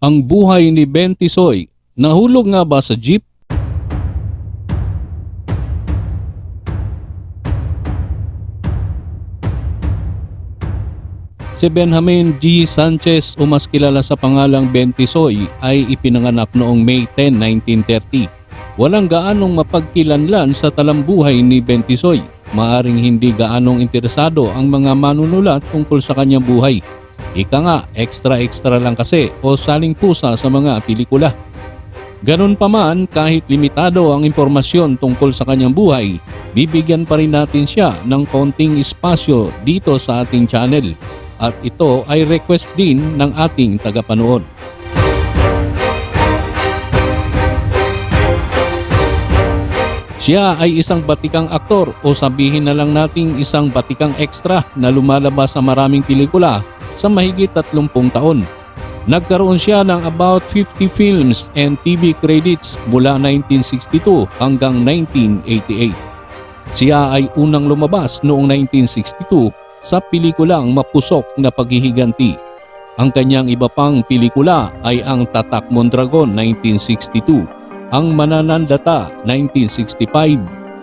Ang buhay ni Ben Tisoy, nahulog nga ba sa jeep? Si Benjamin G. Sanchez o mas kilala sa pangalang Ben Tisoy ay ipinanganak noong May 10, 1930. Walang gaanong mapagkilanlan sa talambuhay ni Ben Tisoy. Maaring hindi gaanong interesado ang mga manunulat tungkol sa kanyang buhay. Ika nga, extra-extra lang kasi o saling pusa sa mga pelikula. Ganun pa man, kahit limitado ang impormasyon tungkol sa kanyang buhay, bibigyan pa rin natin siya ng konting espasyo dito sa ating channel. At ito ay request din ng ating tagapanood. Siya ay isang batikang aktor o sabihin na lang nating isang batikang extra na lumalabas sa maraming pelikula sa mahigit 30 taon. Nagkaroon siya ng about 50 films and TV credits mula 1962 hanggang 1988. Siya ay unang lumabas noong 1962 sa pelikulang Mapusok na Paghihiganti. Ang kanyang iba pang pelikula ay ang Tatak Mondragon 1962, Ang Mananandata 1965,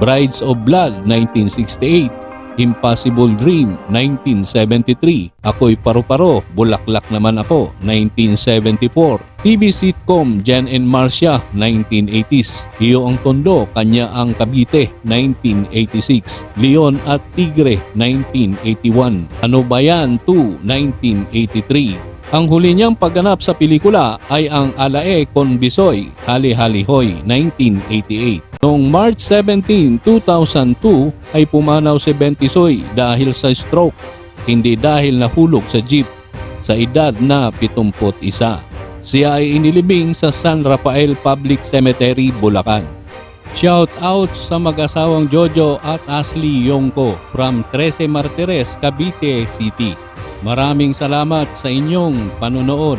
Brides of Blood 1968, Impossible Dream 1973, Ako'y Paru-Paro, Bulaklak Naman Ako 1974, TV sitcom Jen and Marcia 1980s, Iyo ang Tondo, Kanya ang Cavite 1986, Leon at Tigre 1981, Ano Ba Yan? 2 1983, ang huli niyang pagganap sa pelikula ay ang Alae con Bisoy, Hali Hali Hoy 1988. Noong March 17, 2002 ay pumanaw si Bentisoy dahil sa stroke, hindi dahil nahulog sa jeep sa edad na 71. Siya ay inilibing sa San Rafael Public Cemetery, Bulacan. Shout out sa mag-asawang Jojo at Ashley Yongko from 13 Martires, Cavite City. Maraming salamat sa inyong panonood.